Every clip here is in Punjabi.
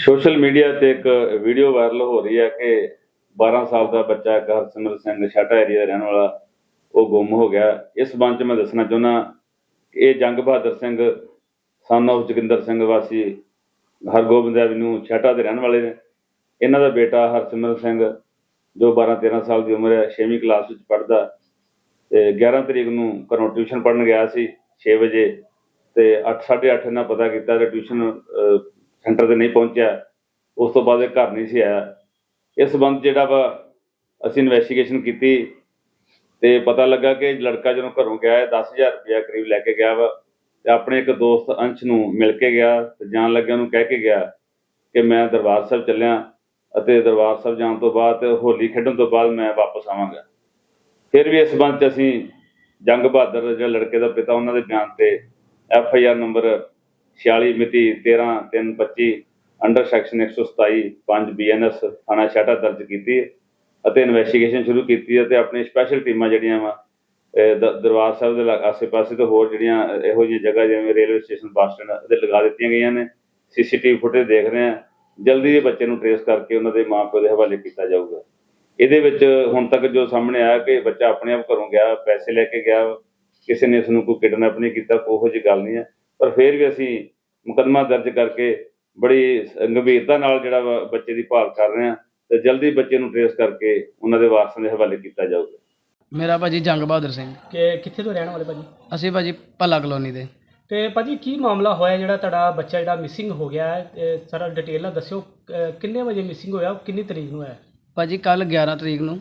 ਸੋਸ਼ਲ ਮੀਡੀਆ ਤੇ ਇੱਕ ਵੀਡੀਓ ਵਾਇਰਲ ਹੋ ਰਹੀ ਹੈ ਕਿ 12 ਸਾਲ ਦਾ ਬੱਚਾ ਇੱਕ ਹਰਸਿਮਰਤ ਸਿੰਘ ਛਾਟਾ ਏਰੀਆ ਦਾ ਰਹਿਣ ਵਾਲਾ, ਉਹ ਗੁੰਮ ਹੋ ਗਿਆ। ਇਸ ਸੰਬੰਧ 'ਚ ਮੈਂ ਦੱਸਣਾ ਚਾਹੁੰਦਾ ਕਿ ਇਹ ਜੰਗ ਬਹਾਦਰ ਸਿੰਘ ਸਨ of ਜਗਿੰਦਰ ਸਿੰਘ ਵਾਸੀ, ਹਰਗੋਬਿੰਦ ਐਵਨਿਊ ਛਾਟਾ ਦੇ ਰਹਿਣ ਵਾਲੇ ਨੇ। ਇਹਨਾਂ ਦਾ ਬੇਟਾ ਹਰਸਿਮਰਤ ਸਿੰਘ, ਜੋ 12 13 ਸਾਲ ਦੀ ਉਮਰ ਹੈ 6ਵੀਂ ਕਲਾਸ ਵਿੱਚ ਪੜ੍ਹਦਾ ਤੇ 11 ਤਰੀਕ ਨੂੰ ਘਰੋਂ ਟਿਊਸ਼ਨ ਪੜ੍ਹਨ ਗਿਆ ਸੀ 6 ਵਜੇ ਤੇ 8:30 ਇਹਨਾਂ ਪਤਾ ਕੀਤਾ ਤੇ ਟਿਊਸ਼ਨ ਸੈਂਟਰ ਤੇ ਨਹੀਂ ਪਹੁੰਚਿਆ, ਉਸ ਤੋਂ ਬਾਅਦ ਇਹ ਘਰ ਨਹੀਂ ਸੀ ਆਇਆ। ਇਸ ਸੰਬੰਧ ਜਿਹੜਾ ਵਾ ਅਸੀਂ ਇਨਵੈਸਟੀਗੇਸ਼ਨ ਕੀਤੀ ਤੇ ਪਤਾ ਲੱਗਾ ਕਿ ਲੜਕਾ ਜਦੋਂ ਘਰੋਂ ਗਿਆ ਹੈ 10000 ਰੁਪਇਆ ਕਰੀਬ ਲੈ ਕੇ ਗਿਆ ਵਾ ਤੇ ਆਪਣੇ ਇੱਕ ਦੋਸਤ ਅੰਸ਼ ਨੂੰ ਮਿਲ ਕੇ ਗਿਆ ਤੇ ਜਾਣ ਲੱਗਿਆ ਉਹਨੂੰ ਕਹਿ ਕੇ ਗਿਆ ਕਿ ਮੈਂ ਦਰਬਾਰ ਸਾਹਿਬ ਚੱਲਿਆ ਅਤੇ ਦਰਬਾਰ ਸਾਹਿਬ ਜਾਣ ਤੋਂ ਬਾਅਦ ਹੋਲੀ ਖੇਡਣ ਤੋਂ ਬਾਅਦ ਮੈਂ ਵਾਪਸ ਆਵਾਂਗਾ। ਫਿਰ ਵੀ ਇਸ ਸੰਬੰਧ 'ਚ ਅਸੀਂ ਜੰਗ ਬਹਾਦਰ ਜਿਹੜਾ ਲੜਕੇ ਦਾ ਪਿਤਾ ਉਹਨਾਂ ਦੇ ਬਿਆਨ ਤੇ ਐਫ ਆਈ ਆਰ ਨੰਬਰ 46 ਮਿਤੀ 13 3 25 ਅੰਡਰ ਸੈਕਸ਼ਨ 127 5 ਬੀਐਨਐਸ ਥਾਣਾ ਛਾਟਾ ਦਰਜ ਕੀਤੀ ਅਤੇ ਇਨਵੈਸਟੀਗੇਸ਼ਨ ਸ਼ੁਰੂ ਕੀਤੀ ਹੈ ਤੇ ਆਪਣੀ ਸਪੈਸ਼ਲ ਟੀਮਾਂ ਜਿਹੜੀਆਂ ਵਾ ਦਰਬਾਰ ਸਾਹਿਬ ਦੇ ਲਾ- ਆਸੇ-ਪਾਸੇ ਤੇ ਹੋਰ ਜਿਹੜੀਆਂ ਇਹੋ ਜਿਹੀਆਂ ਜਗ੍ਹਾ ਜਿਵੇਂ ਰੇਲਵੇ ਸਟੇਸ਼ਨ ਬੱਸ ਸਟੈਂਡ ਤੇ ਲਗਾ ਦਿੱਤੀਆਂ ਗਈਆਂ ਨੇ ਸੀਸੀਟੀਵੀ ਫੁਟੇਜ ਦੇਖ ਰਹੇ ਹਾਂ, ਜਲਦੀ ਇਹ ਬੱਚੇ ਨੂੰ ਟ੍ਰੇਸ ਕਰਕੇ ਉਹਨਾਂ ਦੇ ਮਾਪਿਓ ਦੇ ਹਵਾਲੇ ਕੀਤਾ ਜਾਊਗਾ। ਇਹਦੇ ਵਿੱਚ ਹੁਣ ਤੱਕ ਜੋ ਸਾਹਮਣੇ ਆਇਆ ਕਿ ਬੱਚਾ ਆਪਣੇ ਆਪ ਘਰੋਂ ਗਿਆ, ਪੈਸੇ ਲੈ ਕੇ ਗਿਆ ਕਿਸੇ ਨੇ ਇਸ ਨੂੰ ਕੋਈ ਕਿਡਨੈਪ ਨਹੀਂ ਕੀਤਾ, ਕੋਈ ਜਿਹੀ ਗੱਲ ਨਹੀਂ ਹੈ। ਪਰ ਫਿਰ ਵੀ ਅਸੀਂ ਮੁਕੱਦਮਾ ਦਰਜ ਕਰਕੇ ਬੜੀ ਗੰਭੀਰਤਾ ਨਾਲ ਜਿਹੜਾ ਬੱਚੇ ਦੀ ਭਾਲ ਕਰ ਰਹੇ ਹਾਂ ਤੇ ਜਲਦੀ ਬੱਚੇ ਨੂੰ ਟ੍ਰੇਸ ਕਰਕੇ ਉਹਨਾਂ ਦੇ ਵਾਰਸਾਂ ਦੇ ਹਵਾਲੇ ਕੀਤਾ ਜਾਊਗਾ। ਮੇਰਾ ਭਾਜੀ ਜੰਗ ਬਹਾਦਰ ਸਿੰਘ। ਕਿ ਕਿੱਥੇ ਤੋਂ ਰਹਿਣ ਵਾਲੇ ਭਾਜੀ? ਅਸੀਂ ਭਾਜੀ ਭੱਲਾ ਕਲੋਨੀ ਦੇ। ਤੇ ਭਾਜੀ ਕੀ ਮਾਮਲਾ ਹੋਇਆ ਜਿਹੜਾ ਤੁਹਾਡਾ ਬੱਚਾ ਜਿਹੜਾ ਮਿਸਿੰਗ ਹੋ ਗਿਆ ਹੈ? ਸਾਰਾ ਡਿਟੇਲ ਨਾਲ ਦੱਸਿਓ। ਕਿੰਨੇ ਵਜੇ ਮਿਸਿੰਗ ਹੋਇਆ? ਕਿੰਨੀ ਤਰੀਕ ਨੂੰ ਹੋਇਆ? ਭਾਜੀ ਕੱਲ 11 ਤਰੀਕ ਨੂੰ।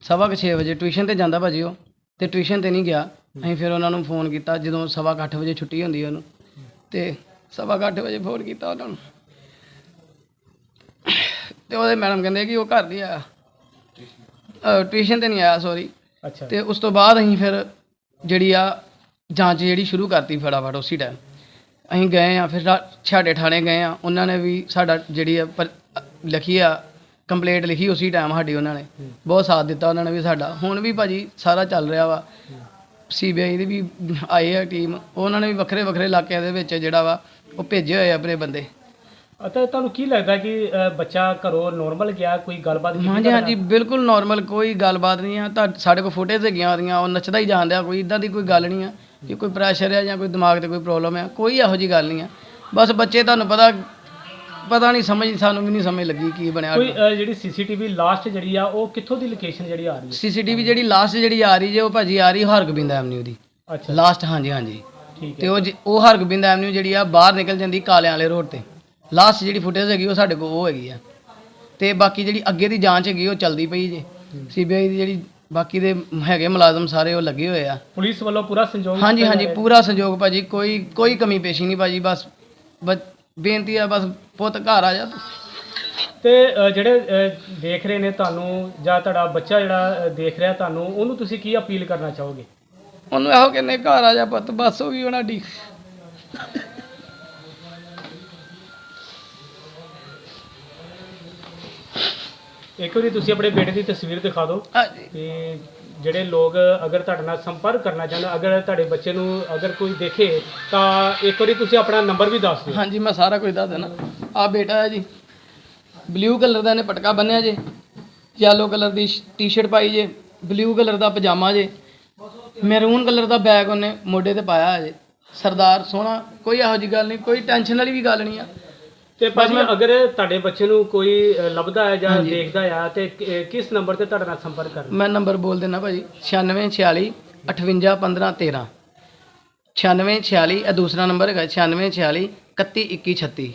ਸਵਾ ਕੁ ਛੇ ਵਜੇ ਟਿਊਸ਼ਨ ਤੇ ਜਾਂਦਾ ਭਾਜੀ ਉਹ। ਤੇ ਟਿਊਸ਼ਨ ਤੇ ਨਹੀਂ ਗਿਆ। ਅਸੀਂ ਫਿਰ ਉਹਨਾਂ ਨੂੰ ਫੋਨ ਕੀਤਾ ਜਦੋਂ ਸਵਾ ਕੁ ਅੱਠ ਵਜੇ ਛੁੱਟੀ ਹੁੰਦੀ ਹੈ ਉਹਨੂੰ ਤੇ ਸਵਾ ਕੁ ਅੱਠ ਵਜੇ ਫੋਨ ਕੀਤਾ ਉਹਨਾਂ ਨੂੰ। ਤੇ ਉਹਦੇ ਮੈਡਮ ਕਹਿੰਦੇ ਕਿ ਉਹ ਘਰ ਨਹੀਂ ਆਇਆ। ਟਿਊਸ਼ਨ ਤੇ ਨਹੀਂ ਆਇਆ ਸੌਰੀ ਅੱਛਾ। ਤੇ ਉਸ ਤੋਂ ਬਾਅਦ ਅਸੀਂ ਫਿਰ ਜਿਹੜੀ ਆ ਜਾਂਚ ਜਿਹੜੀ ਸ਼ੁਰੂ ਕਰਤੀ ਫਟਾਫਟ ਉਸੇ ਟਾਈਮ ਅਸੀਂ ਗਏ ਆ ਫਿਰ ਛਾੜੇ ਥਾਣੇ ਗਏ ਆ ਉਹਨਾਂ ਨੇ ਵੀ ਸਾਡਾ ਜਿਹੜੀ ਆ ਲਿਖੀ ਆ ਕੰਪਲੇਂਟ ਲਿਖੀ ਉਸੇ ਟਾਈਮ ਸਾਡੀ ਉਹਨਾਂ ਨੇ। ਬਹੁਤ ਸਾਥ ਦਿੱਤਾ ਉਹਨਾਂ ਨੇ ਵੀ ਸਾਡਾ। ਹੁਣ ਵੀ ਭਾਜੀ ਸਾਰਾ ਚੱਲ ਰਿਹਾ ਵਾ। ਸੀਬੀਆਈ ਦੀ ਵੀ ਆਈ ਆ ਟੀਮ ਉਹਨਾਂ ਨੇ ਵੀ ਵੱਖਰੇ ਵੱਖਰੇ ਇਲਾਕਿਆਂ ਦੇ ਵਿੱਚ ਜਿਹੜਾ ਵਾ ਉਹ ਭੇਜੇ ਹੋਏ ਆ ਆਪਣੇ ਬੰਦੇ। ਅਤੇ ਤੁਹਾਨੂੰ ਕੀ ਲੱਗਦਾ ਕਿ ਬੱਚਾ ਘਰੋਂ ਨੋਰਮਲ ਗਿਆ ਕੋਈ ਗੱਲਬਾਤ ਕੀਤੀ ਹਾਂਜੀ ਤੁਹਾਡੇ ਹਾਂਜੀ ਬਿਲਕੁਲ ਨਾਰਮਲ ਕੋਈ ਗੱਲਬਾਤ ਨਹੀਂ ਆ। ਤਾਂ ਸਾਡੇ ਕੋਲ ਫੁਟੇਜ ਹੈਗੀਆਂ ਉਹਦੀਆਂ ਉਹ ਨੱਚਦਾ ਹੀ ਜਾਂਦਿਆ ਕੋਈ ਇਦਾਂ ਦੀ ਕੋਈ ਗੱਲ ਨਹੀਂ ਆ ਕਿ ਕੋਈ ਪ੍ਰੈਸ਼ਰ ਹੈ ਜਾਂ ਕੋਈ ਦਿਮਾਗ ਤੇ ਕੋਈ ਪ੍ਰੋਬਲਮ ਹੈ ਕੋਈ ਇਹੋ ਜੀ ਗੱਲ ਨਹੀਂ ਆ। ਬਸ ਬੱਚੇ ਤੁਹਾਨੂੰ ਪਤਾ ਪਤਾ ਨਹੀਂ ਸਮਝ ਸਾਨੂੰ ਵੀ ਨਹੀਂ ਸਮਝ ਲੱਗੀ ਕੀ ਬਣਿਆ ਕੋਈ ਜਿਹੜੀ ਸੀਸੀਟੀਵੀ ਲਾਸਟ ਜਿਹੜੀ ਆ ਉਹ ਕਿੱਥੋਂ ਦੀ ਲੋਕੇਸ਼ਨ ਜਿਹੜੀ ਆ ਰਹੀ ਹੈ? ਸੀਸੀਟੀਵੀ ਜਿਹੜੀ ਲਾਸਟ ਜਿਹੜੀ ਆ ਰਹੀ ਜੇ ਉਹ ਭਾਜੀ ਆ ਰਹੀ ਹਰਗੋਬਿੰਦ ਐਵਨਿਊ ਦੀ। ਅੱਛਾ। ਲਾਸਟ ਹਾਂਜੀ ਹਾਂਜੀ। ਠੀਕ ਤੇ ਹੈ ਉਹ ਜ- ਉਹ ਹਰਗੋਬਿੰਦ ਐਵਨਿਊ ਜਿਹੜੀ ਆ ਬਾਹਰ ਨਿਕਲ ਜਾਂਦੀ ਕਾਲਿਆਂ ਵਾਲੇ ਰੋਡ ਤੇ। ਲਾਸਟ ਜਿਹੜੀ ਫੁਟੇਜ ਹੈਗੀ ਉਹ ਸਾਡੇ ਕੋਲ ਉਹ ਹੈਗੀ ਆ। ਤੇ ਬਾਕੀ ਜਿਹੜੀ ਅੱਗੇ ਦੀ ਜਾਂਚ ਹੈਗੀ ਉਹ ਚੱਲਦੀ ਪਈ ਜੇ। ਸੀਬੀਆਈ ਦੀ ਜਿਹੜੀ ਬਾਕੀ ਦੇ ਹੈਗੇ ਮੁਲਾਜ਼ਮ ਸਾਰੇ ਉਹ ਲੱਗੇ ਹੋਏ ਆ। ਪੁਲਿਸ ਵੱਲੋਂ ਪੂਰਾ ਸੰਯੋਗ ਹਾਂਜੀ ਹਾਂਜੀ। ਪੂਰਾ ਸੰਯੋਗ ਭਾਜੀ ਕੋਈ ਕੋਈ ਕਮੀ ਪੇਸ਼ੀ ਨਹੀਂ ਭਾਜੀ ਬਸ ਬਸ ਬੇਨਤੀ ਆ ਬਸ ਪੁੱਤ ਘਰ ਆ ਜਾ ਤੂੰ। ਤੇ ਜਿਹੜੇ ਦੇਖ ਰਹੇ ਨੇ ਤੁਹਾਨੂੰ ਜਾਂ ਤੁਹਾਡਾ ਬੱਚਾ ਜਿਹੜਾ ਦੇਖ ਰਿਹਾ ਤੁਹਾਨੂੰ ਉਹਨੂੰ ਤੁਸੀਂ ਕੀ ਅਪੀਲ ਕਰਨਾ ਚਾਹੋਗੇ? ਉਹਨੂੰ ਇਹੋ ਕਹਿੰਦੇ ਘਰ ਆ ਜਾ ਪੁੱਤ ਬਸ ਹੋ ਗਈ ਉਹਨਾਂ ਦੀ। ਇੱਕ ਵਾਰੀ ਤੁਸੀਂ ਆਪਣੇ ਬੇਟੇ ਦੀ ਤਸਵੀਰ ਦਿਖਾ ਦਿਓ। ਹਾਂਜੀ। ਤੇ ਜਿਹੜੇ ਲੋਕ ਅਗਰ ਤੁਹਾਡੇ ਨਾਲ ਸੰਪਰਕ ਕਰਨਾ ਚਾਹੁੰਦੇ, ਅਗਰ ਤੁਹਾਡੇ ਬੱਚੇ ਨੂੰ ਅਗਰ ਕੋਈ ਦੇਖੇ, ਤਾਂ ਇੱਕ ਵਾਰੀ ਤੁਸੀਂ ਆਪਣਾ ਨੰਬਰ ਵੀ ਦੱਸ ਦਿਓ। ਹਾਂਜੀ, ਮੈਂ ਸਾਰਾ ਕੁਝ ਦੱਸ ਦੇਣਾ ਆ ਬੇਟਾ ਹੈ ਜੀ। ਬਲੂ ਕਲਰ ਦਾ ਇਹਨੇ ਪਟਕਾ ਬੰਨਿਆ ਜੇ। ਯੈਲੋ ਕਲਰ ਦੀ ਟੀ-ਸ਼ਰਟ ਪਾਈ ਜੇ। ਬਲੂ ਕਲਰ ਦਾ ਪਜਾਮਾ ਜੇ। ਮੈਰੂਨ ਕਲਰ ਦਾ ਬੈਗ ਉਹਨੇ ਮੋਢੇ ਤੇ ਪਾਇਆ ਹੈ ਜੇ। ਸਰਦਾਰ ਸੋਹਣਾ। ਕੋਈ ਇਹੋ ਜੀ ਗੱਲ ਨਹੀਂ, ਕੋਈ ਟੈਨਸ਼ਨ ਵਾਲੀ ਵੀ ਗੱਲ ਨਹੀਂ ਆ। ਤੇ ਭਾਜੀ ਅਗਰ ਤੁਹਾਡੇ ਬੱਚੇ ਨੂੰ ਕੋਈ ਲੱਭਦਾ ਹੈ ਜਾਂ ਦੇਖਦਾ ਹੈ ਤੇ ਕਿ- ਕਿਸ ਨੰਬਰ ਤੇ ਤੁਹਾਡੇ ਨਾਲ ਸੰਪਰਕ ਕਰਨਾ? ਮੈਂ ਨੰਬਰ ਬੋਲ ਦਿੰਦਾ ਭਾਜੀ। 9646 58 15 13 9646 ਇਹ ਦੂਸਰਾ ਨੰਬਰ ਹੈਗਾ। 9646 31 21 36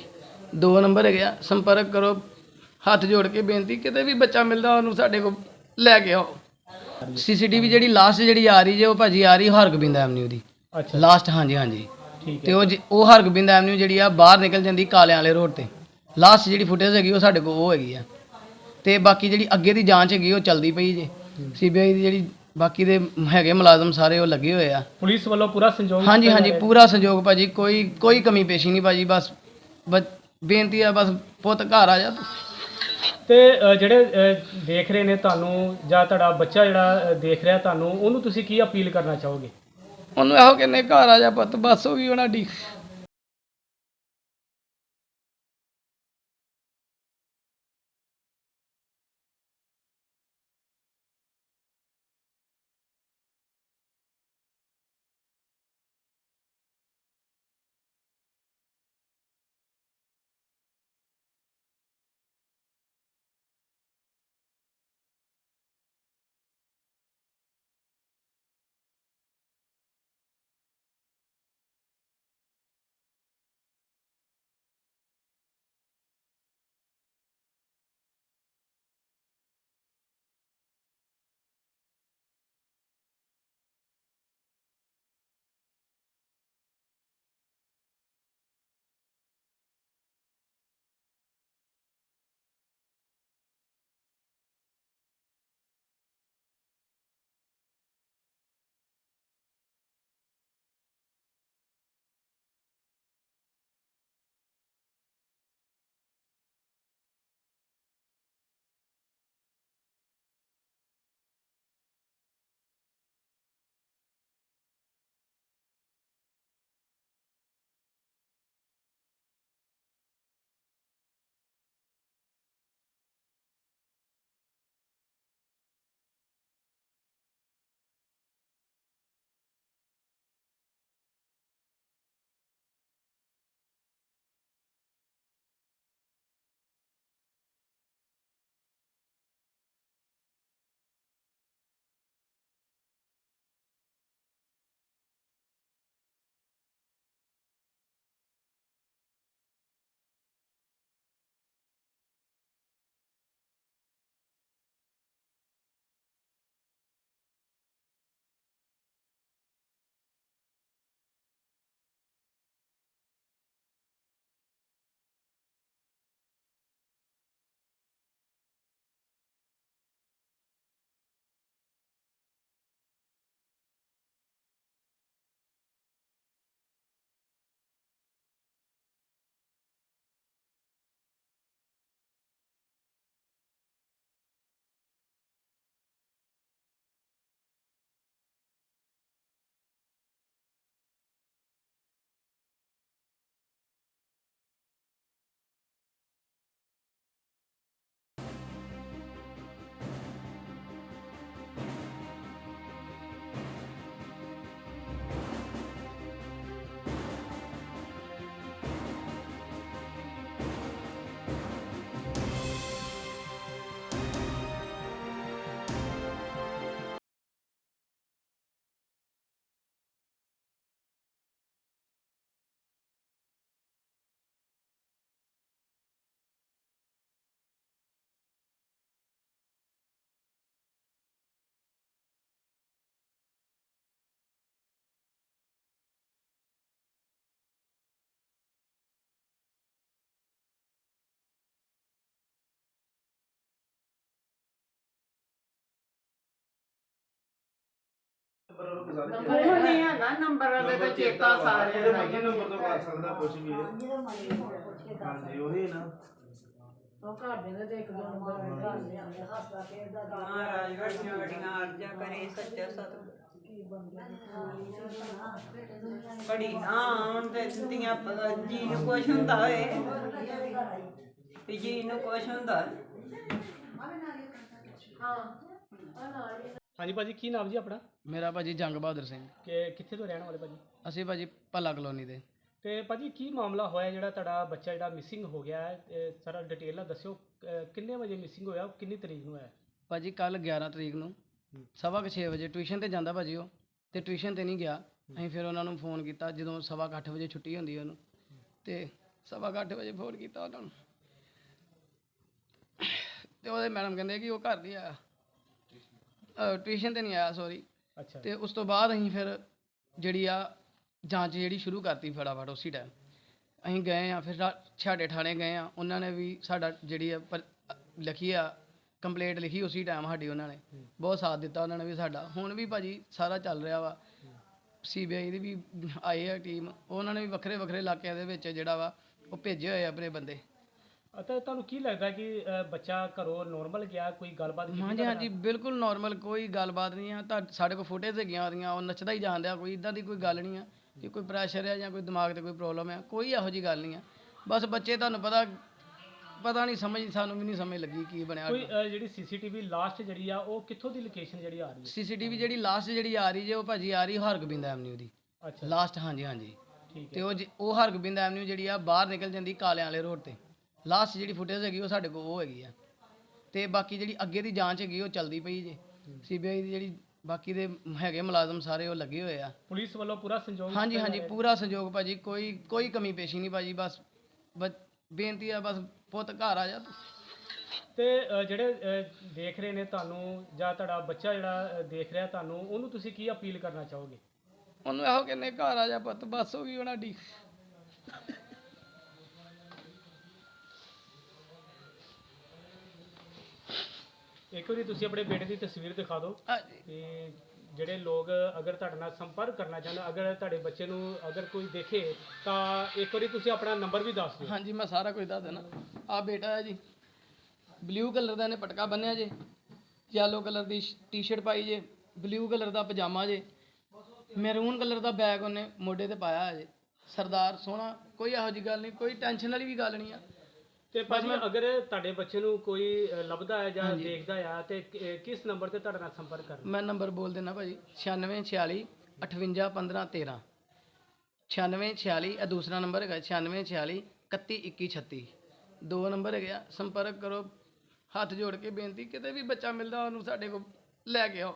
ਦੋ ਨੰਬਰ ਹੈਗੇ ਆ। ਸੰਪਰਕ ਕਰੋ। ਹੱਥ ਜੋੜ ਕੇ ਬੇਨਤੀ ਕਿਤੇ ਵੀ ਬੱਚਾ ਮਿਲਦਾ ਉਹਨੂੰ ਸਾਡੇ ਕੋਲ ਲੈ ਕੇ ਆਓ। ਸੀਸੀਟੀਵੀ ਜਿਹੜੀ ਲਾਸਟ ਜਿਹੜੀ ਆ ਰਹੀ ਜੇ ਉਹ ਭਾਜੀ ਆ ਰਹੀ ਹਰਗੋਬਿੰਦ ਐਵਨਿਊ ਦੀ। ਅੱਛਾ। ਲਾਸਟ ਹਾਂਜੀ ਹਾਂਜੀ। ਤੇ ਉਹ ਜ- ਉਹ ਹਰਗੋਬਿੰਦ ਐਵਨਿਊ ਜਿਹੜੀ ਆ ਬਾਹਰ ਨਿਕਲ ਜਾਂਦੀ ਕਾਲਿਆਂ ਵਾਲੇ ਰੋਡ ਤੇ। ਲਾਸਟ ਜਿਹੜੀ ਫੁਟੇਜ ਹੈਗੀ ਉਹ ਸਾਡੇ ਕੋਲ ਉਹ ਹੈਗੀ ਆ। ਤੇ ਬਾਕੀ ਜਿਹੜੀ ਅੱਗੇ ਦੀ ਜਾਂਚ ਹੈਗੀ ਉਹ ਚੱਲਦੀ ਪਈ ਜੇ। ਸੀਬੀਆਈ ਦੀ ਜਿਹੜੀ ਬਾਕੀ ਦੇ ਹੈਗੇ ਮੁਲਾਜ਼ਮ ਸਾਰੇ ਉਹ ਲੱਗੇ ਹੋਏ ਆ। ਪੁਲਿਸ ਵੱਲੋਂ ਪੂਰਾ ਸੰਯੋਗ ਹਾਂਜੀ ਹਾਂਜੀ। ਪੂਰਾ ਸੰਯੋਗ ਭਾਜੀ ਕੋਈ ਕੋਈ ਕਮੀ ਪੇਸ਼ੀ ਨਹੀਂ ਭਾਜੀ ਬਸ ਬਸ ਬੇਨਤੀ ਆ ਬਸ ਪੁੱਤ ਘਰ ਆ ਜਾ ਤੂੰ। ਤੇ ਅ, ਜਿਹੜੇ ਅ, ਦੇਖ ਰਹੇ ਨੇ ਤੁਹਾਨੂੰ ਜਾਂ ਤੁਹਾਡਾ ਬੱਚਾ ਜਿਹੜਾ ਅ, ਦੇਖ ਰਿਹਾ ਤੁਹਾਨੂੰ ਉਹਨੂੰ ਤੁਸੀਂ ਕੀ ਅਪੀਲ ਕਰਨਾ ਚਾਹੋਗੇ? ਉਹਨੂੰ ਇਹੋ ਕਹਿੰਦੇ ਘਰ ਆ ਜਾ ਪੁੱਤ ਬਸ ਹੋ ਗਈ ਉਹਨਾਂ ਦੀ। ਨੰਬਰ ਨਹੀਂ ਹੈਗਾ ਨੰਬਰ ਉਹਦੇ ਤੇ ਚੇਤਾ ਸਾਰੇ ਇਹਦੇ ਦਾ ਮੱਗੇ ਨੰਬਰ ਤੋਂ ਕਰ ਸਕਦਾ ਕੁਝ ਵੀ ਹਾਂਜੀ ਉਹੀ ਨਾ। ਮਹਾਰਾਜ ਵੱਡੀਆਂ ਵੱਡੀਆਂ ਅਰਜ਼ਾਂ ਕਰੇ ਸੱਚਾ ਸਤਿਗੁਰ ਬੜੀ ਨਾ ਆਉਣ ਤੇ ਦਿੱਤੀਆਂ ਪਤਾ ਜੀ ਨੂੰ ਕੁਛ ਹੁੰਦਾ ਏ ਜੀ ਨੂੰ ਕੁਛ ਹੁੰਦਾ। ਹਾਂਜੀ ਭਾਜੀ ਕੀ ਨਾਮ ਜੀ ਆਪਣਾ? ਮੇਰਾ ਭਾਜੀ ਜੰਗ ਬਹਾਦਰ ਸਿੰਘ। ਕਿ ਕਿੱਥੇ ਤੋਂ ਰਹਿਣ ਵਾਲੇ ਭਾਜੀ? ਅਸੀਂ ਭਾਜੀ ਭੱਲਾ ਕਲੋਨੀ ਦੇ। ਤੇ ਭਾਜੀ ਕੀ ਮਾਮਲਾ ਹੋਇਆ ਜਿਹੜਾ ਤੁਹਾਡਾ ਬੱਚਾ ਜਿਹੜਾ ਮਿਸਿੰਗ ਹੋ ਗਿਆ ਹੈ? ਇਹ ਸਾਰਾ ਡਿਟੇਲ ਨਾਲ ਦੱਸਿਓ ਅਹ ਕਿੰਨੇ ਵਜੇ ਮਿਸਿੰਗ ਹੋਇਆ ਕਿੰਨੀ ਤਰੀਕ ਨੂੰ ਹੋਇਆ? ਭਾਜੀ ਕੱਲ 11 ਤਰੀਕ ਨੂੰ। ਸਵਾ ਕੁ ਛੇ ਵਜੇ ਟਿਊਸ਼ਨ ਤੇ ਜਾਂਦਾ ਭਾਜੀ ਉਹ। ਤੇ ਟਿਊਸ਼ਨ ਤੇ ਨਹੀਂ ਗਿਆ। ਅਸੀਂ ਫਿਰ ਉਹਨਾਂ ਨੂੰ ਫੋਨ ਕੀਤਾ ਜਦੋਂ ਸਵਾ ਕੁ ਅੱਠ ਵਜੇ ਛੁੱਟੀ ਹੁੰਦੀ ਉਹਨੂੰ। ਤੇ ਸਵਾ ਕੁ ਅੱਠ ਵਜੇ ਫੋਨ ਕੀਤਾ ਉਹਨਾਂ ਨੂੰ। ਤੇ ਉਹਦੇ ਮੈਡਮ ਕਹਿੰਦੇ ਕਿ ਉਹ ਘਰ ਨਹੀਂ ਆਇਆ। ਟਿਊਸ਼ਨ ਤੇ ਨਹੀਂ ਆਇਆ ਸੌਰੀ ਅੱਛਾ। ਤੇ ਉਸ ਤੋਂ ਬਾਅਦ ਅਸੀਂ ਫਿਰ ਜਿਹੜੀ ਆ ਜਾਂਚ ਜਿਹੜੀ ਸ਼ੁਰੂ ਕਰਤੀ ਫਟਾਫਟ ਉਸੇ ਟਾਈਮ ਅਸੀਂ ਗਏ ਆ ਫਿਰ ਛਾੜੇ ਥਾਣੇ ਗਏ ਆ। ਉਹਨਾਂ ਨੇ ਵੀ ਸਾਡਾ ਜਿਹੜੀ ਆ ਲਿਖੀ ਆ ਕੰਪਲੇਂਟ ਲਿਖੀ ਉਸੇ ਟਾਈਮ ਸਾਡੀ ਉਹਨਾਂ ਨੇ। ਬਹੁਤ ਸਾਥ ਦਿੱਤਾ ਉਹਨਾਂ ਨੇ ਵੀ ਸਾਡਾ। ਹੁਣ ਵੀ ਭਾਜੀ ਸਾਰਾ ਚੱਲ ਰਿਹਾ ਵਾ। ਸੀਬੀਆਈ ਦੀ ਵੀ ਆਈ ਆ ਟੀਮ ਉਹਨਾਂ ਨੇ ਵੀ ਵੱਖਰੇ ਵੱਖਰੇ ਇਲਾਕਿਆਂ ਦੇ ਵਿੱਚ ਜਿਹੜਾ ਵਾ ਉਹ ਭੇਜੇ ਹੋਏ ਆ ਆਪਣੇ ਬੰਦੇ। ਅਤੇ ਤੁਹਾਨੂੰ ਕੀ ਲੱਗਦਾ ਕਿ ਬੱਚਾ ਘਰੋਂ ਨਾਰਮਲ ਗਿਆ ਕੋਈ ਗੱਲਬਾਤ ਕੀਤੀ ਹਾਂਜੀ ਹਾਂਜੀ ਬਿਲਕੁਲ ਨਾਰਮਲ ਕੋਈ ਗੱਲਬਾਤ ਨਹੀਂ ਆ। ਤਾਂ ਸਾਡੇ ਕੋਲ ਫੁਟੇਜ ਹੈਗੀਆਂ ਉਹਦੀਆਂ ਉਹ ਨੱਚਦਾ ਹੀ ਜਾਂਦਿਆ ਕੋਈ ਇਦਾਂ ਦੀ ਕੋਈ ਗੱਲ ਨਹੀਂ ਆ ਕਿ ਕੋਈ ਪ੍ਰੈਸ਼ਰ ਹੈ ਜਾਂ ਕੋਈ ਦਿਮਾਗ ਤੇ ਕੋਈ ਪ੍ਰੋਬਲਮ ਹੈ ਕੋਈ ਇਹੋ ਜੀ ਗੱਲ ਨਹੀਂ ਆ। ਬਸ ਬੱਚੇ ਤੁਹਾਨੂੰ ਪਤਾ ਪਤਾ ਨਹੀਂ ਸਮਝ ਸਾਨੂੰ ਵੀ ਨਹੀਂ ਸਮਝ ਲੱਗੀ ਕੀ ਬਣਿਆ। ਕੋਈ ਅਹ, ਜਿਹੜੀ ਸੀਸੀਟੀਵੀ ਲਾਸਟ ਜਿਹੜੀ ਆ ਉਹ ਕਿੱਥੋਂ ਦੀ ਲੋਕੇਸ਼ਨ ਜਿਹੜੀ ਆ ਰਹੀ ਹੈ? ਸੀਸੀਟੀਵੀ ਜਿਹੜੀ ਲਾਸਟ ਜਿਹੜੀ ਆ ਰਹੀ ਜੇ ਉਹ ਭਾਜੀ ਆ ਰਹੀ ਹਰਗੋਬਿੰਦ ਐਵਨਿਊ ਦੀ। ਅੱਛਾ। ਲਾਸਟ ਹਾਂਜੀ ਹਾਂਜੀ। ਠੀਕ ਤੇ ਹੈ ਉਹ ਜ- ਉਹ ਹਰਗੋਬਿੰਦ ਐਵਨਿਊ ਜਿਹੜੀ ਆ ਬਾਹਰ ਨਿਕਲ ਜਾਂਦੀ ਕਾਲਿਆਂ ਵਾਲੇ ਰੋਡ ਤੇ। ਲਾਸਟ ਜਿਹੜੀ ਫੁਟੇਜ ਹੈਗੀ ਉਹ ਸਾਡੇ ਕੋਲ ਉਹ ਹੈਗੀ ਆ। ਤੇ ਬਾਕੀ ਜਿਹੜੀ ਅੱਗੇ ਦੀ ਜਾਂਚ ਹੈਗੀ ਉਹ ਚੱਲਦੀ ਪਈ ਜੇ। ਸੀਬੀਆਈ ਦੀ ਜਿਹੜੀ ਬਾਕੀ ਦੇ ਹੈਗੇ ਮੁਲਾਜ਼ਮ ਸਾਰੇ ਉਹ ਲੱਗੇ ਹੋਏ ਆ। ਪੁਲਿਸ ਵੱਲੋਂ ਪੂਰਾ ਸੰਯੋਗ ਹਾਂਜੀ ਹਾਂਜੀ ਪੂਰਾ ਸਹਿਯੋਗ ਭਾਜੀ ਕੋਈ ਕੋਈ ਕਮੀ ਪੇਸ਼ੀ ਨਹੀਂ ਭਾਜੀ ਬਸ ਬੇਨਤੀ ਆ ਬਸ ਪੁੱਤ ਘਰ ਆ ਜਾ ਤੂੰ। ਜਿਹੜੇ ਦੇਖ ਰਹੇ ਨੇ ਤੁਹਾਨੂੰ ਜਾਂ ਤੁਹਾਡਾ ਬੱਚਾ ਜਿਹੜਾ ਦੇਖ ਰਿਹਾ ਤੁਹਾਨੂੰ ਉਹਨੂੰ ਤੁਸੀਂ ਕੀ ਅਪੀਲ ਕਰਨਾ ਚਾਹੋਗੇ? ਉਹਨੂੰ ਇਹੋ ਕਹਿੰਦੇ ਘਰ ਆ ਜਾ ਪੁੱਤ ਬਸ ਹੋ ਗਈ ਉਹਨਾਂ ਦੀ ਇੱਕ ਵਾਰੀ ਤੁਸੀਂ ਆਪਣੇ ਬੇਟੇ ਦੀ ਤਸਵੀਰ ਦਿਖਾ ਦਿਓ ਹਾਂਜੀ ਜਿਹੜੇ ਲੋਕ ਅਗਰ ਤੁਹਾਡੇ ਨਾਲ ਸੰਪਰਕ ਕਰਨਾ ਚਾਹੁੰਦੇ ਅਗਰ ਤੁਹਾਡੇ ਬੱਚੇ ਨੂੰ ਅਗਰ ਕੋਈ ਦੇਖੇ ਤਾਂ ਇੱਕ ਵਾਰੀ ਤੁਸੀਂ ਆਪਣਾ ਨੰਬਰ ਵੀ ਦੱਸ ਦਿਓ। ਹਾਂਜੀ ਮੈਂ ਸਾਰਾ ਕੁਝ ਦੱਸ ਦੇਣਾ ਆ ਬੇਟਾ ਹੈ ਜੀ। ਬਲੂ ਕਲਰ ਦਾ ਇਹਨੇ ਪਟਕਾ ਬੰਨਿਆ ਜੇ। ਯੈਲੋ ਕਲਰ ਦੀ ਟੀ-ਸ਼ਰਟ ਪਾਈ ਜੇ। ਬਲੂ ਕਲਰ ਦਾ ਪਜਾਮਾ ਜੇ। ਮੈਰੂਨ ਕਲਰ ਦਾ ਬੈਗ ਉਹਨੇ ਮੋਢੇ ਤੇ ਪਾਇਆ ਹੈ ਜੇ। ਸਰਦਾਰ ਸੋਹਣਾ ਕੋਈ ਇਹੋ ਜੀ ਗੱਲ ਨਹੀਂ ਕੋਈ ਟੈਨਸ਼ਨ ਵਾਲੀ ਵੀ ਗੱਲ ਨਹੀਂ ਆ। ਤੇ ਭਾਜੀ ਅਗਰ ਤੁਹਾਡੇ ਬੱਚੇ ਨੂੰ ਕੋਈ ਲੱਭਦਾ ਹੈ ਜਾਂ ਦੇਖਦਾ ਆ ਤੇ ਕਿ- ਕਿਸ ਨੰਬਰ ਤੇ ਤੁਹਾਡੇ ਨਾਲ ਸੰਪਰਕ ਕਰਨਾ? ਮੈਂ ਨੰਬਰ ਬੋਲ ਦੇਣਾ ਭਾਜੀ। 9646 58 15 13 9646 ਇਹ ਦੂਸਰਾ ਨੰਬਰ ਹੈਗਾ 9646 31 21 36 ਦੋ ਨੰਬਰ ਹੈਗੇ ਆ। ਸੰਪਰਕ ਕਰੋ। ਹੱਥ ਜੋੜ ਕੇ ਬੇਨਤੀ ਕਿਤੇ ਵੀ ਬੱਚਾ ਮਿਲਦਾ ਉਹਨੂੰ ਸਾਡੇ ਕੋਲ ਲੈ ਕੇ ਆਓ।